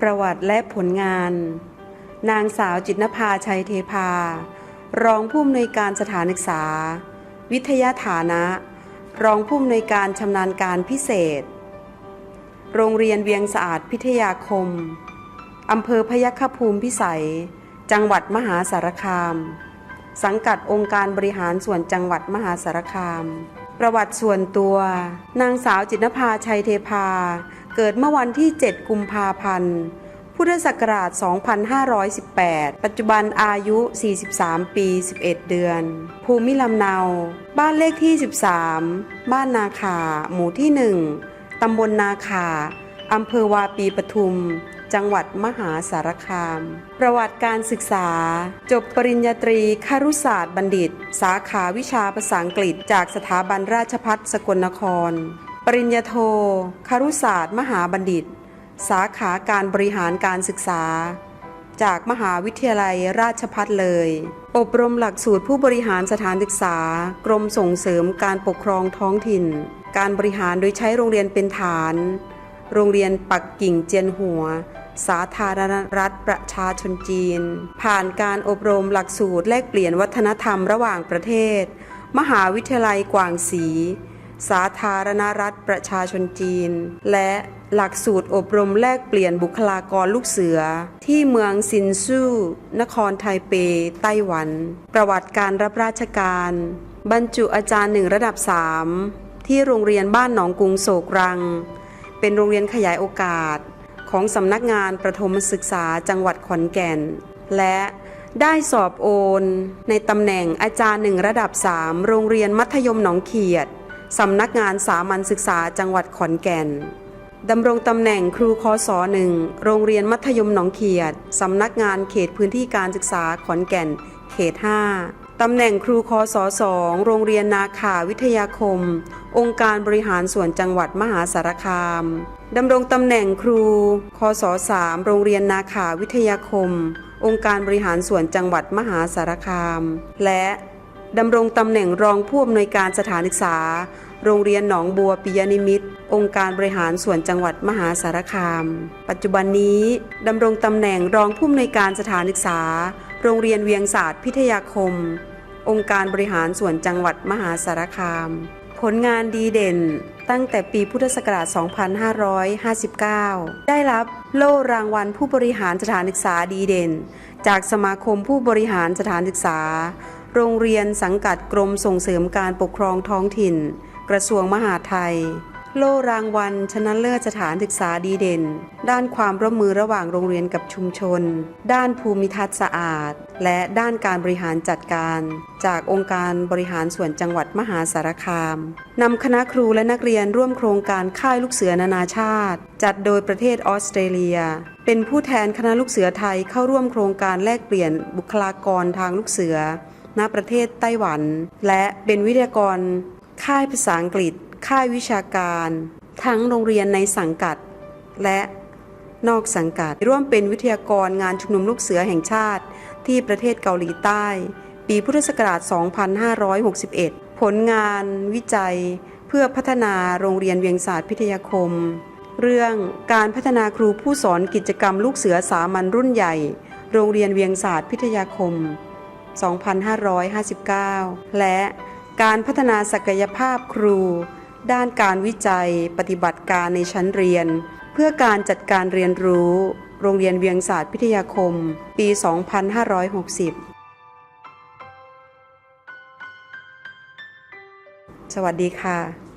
ประวัติและผลงาน นางสาวจิตนภาชัยเทพา รองผู้อำนวยการสถานศึกษา วิทยาฐานะ รองผู้อำนวยการชำนาญการพิเศษ โรงเรียนเวียงสะอาดพิทยาคม อำเภอพยัคฆภูมิพิสัย จังหวัดมหาสารคาม สังกัดองค์การบริหารส่วนจังหวัดมหาสารคามประวัติส่วนตัว นางสาวจิตนภาชัยเทพา เกิดเมื่อวันที่ 7 กุมภาพันธ์ พุทธศักราช 2518 ปัจจุบันอายุ 43 ปี 11 เดือน ภูมิลำเนา บ้านเลขที่ 13 บ้านนาคาหมู่ที่ 1 ตำบลนาคาอำเภอวาปีปทุม จังหวัดมหาสารคาม ประวัติการศึกษา จบปริญญาตรีครุศาสตร์บัณฑิต สาขาวิชาภาษาอังกฤษ จากสถาบันราชภัฏสกลนคร ริญญาโทครุศาสตร์ มหาบัณฑิต สาขาการบริหารการศึกษา จากมหาวิทยาลัยราชภัฏเลย อบรมหลักสูตรผู้บริหารสถานศึกษา กรมส่งเสริมการปกครองท้องถิ่น การบริหารโดยใช้โรงเรียนเป็นฐาน โรงเรียนปักกิ่งเจียนหัว สาธารณรัฐประชาชนจีน ผ่านการอบรมหลักสูตรแลกเปลี่ยนวัฒนธรรมระหว่างประเทศ มหาวิทยาลัยกวางสี สาธารณรัฐประชาชนจีน และหลักสูตรอบรมแลกเปลี่ยนบุคลากรลูกเสือ ที่เมืองซินซู่ นครไทเป ไต้หวัน ประวัติการรับราชการ บรรจุอาจารย์หนึ่งระดับ 3 ที่โรงเรียนบ้านหนองกุงโศกรัง เป็นโรงเรียนขยายโอกาส ของสำนักงานประถมศึกษาจังหวัดขอนแก่น และได้สอบโอน ในตำแหน่งอาจารย์หนึ่งระดับ 3 โรงเรียนมัธยมหนองเขียด สำนักงานสามัญศึกษาจังหวัดขอนแก่นดำรงตำแหน่งครูคศหนึ่งโรงเรียนมัธยมหนองเขียด สำนักงานเขตพื้นที่การศึกษาขอนแก่น เขต 5 ตำแหน่งครูคศสองโรงเรียนนาขาวิทยาคม องค์การบริหารส่วนจังหวัดมหาสารคาม ดำรงตำแหน่งครูคศสามโรงเรียนนาขาวิทยาคม องค์การบริหารส่วนจังหวัดมหาสารคาม และ ดำรงตำแหน่งรองผู้อำนวยการสถานศึกษา โรงเรียนหนองบัวปิยนิมิต องค์การบริหารส่วนจังหวัดมหาสารคาม ปัจจุบันนี้ดำรงตำแหน่งรองผู้อำนวยการสถานศึกษา โรงเรียนเวียงศาสตร์พิทยาคม องค์การบริหารส่วนจังหวัดมหาสารคาม ผลงานดีเด่น ตั้งแต่ปีพุทธศักราช 2559 ได้รับโล่รางวัลผู้บริหารสถานศึกษาดีเด่น จากสมาคมผู้บริหารสถานศึกษา โรงเรียนสังกัดกรมส่งเสริมการปกครองท้องถิ่น กระทรวงมหาดไทย โล่รางวัล ชนะเลิศสถานศึกษาดีเด่น ด้านความร่วมมือระหว่างโรงเรียนกับชุมชน ด้านภูมิทัศน์สะอาด และด้านการบริหารจัดการ จากองค์การบริหารส่วนจังหวัดมหาสารคามนำคณะครูและนักเรียนร่วมโครงการค่ายลูกเสือนานาชาติ จัดโดยประเทศออสเตรเลีย เป็นผู้แทนคณะลูกเสือไทยเข้าร่วมโครงการแลกเปลี่ยนบุคลากรทางลูกเสือ ณประเทศไต้หวัน และเป็นวิทยากร ค่ายภาษาอังกฤษ ค่ายวิชาการ ทั้งโรงเรียนในสังกัด และนอกสังกัด ร่วมเป็นวิทยากรงานชุมนุมลูกเสือแห่งชาติ ที่ประเทศเกาหลีใต้ ปีพุทธศักราช 2561 ผลงานวิจัยเพื่อพัฒนาโรงเรียนเวียงศาสตร์พิทยาคม เรื่องการพัฒนาครูผู้สอนกิจกรรมลูกเสือสามัญรุ่นใหญ่ โรงเรียนเวียงศาสตร์พิทยาคม 2559 และการพัฒนาศักยภาพครู ด้านการวิจัยปฏิบัติการในชั้นเรียน เพื่อการจัดการเรียนรู้ โรงเรียนเวียงศาสตร์พิทยาคม ปี 2560สวัสดีค่ะ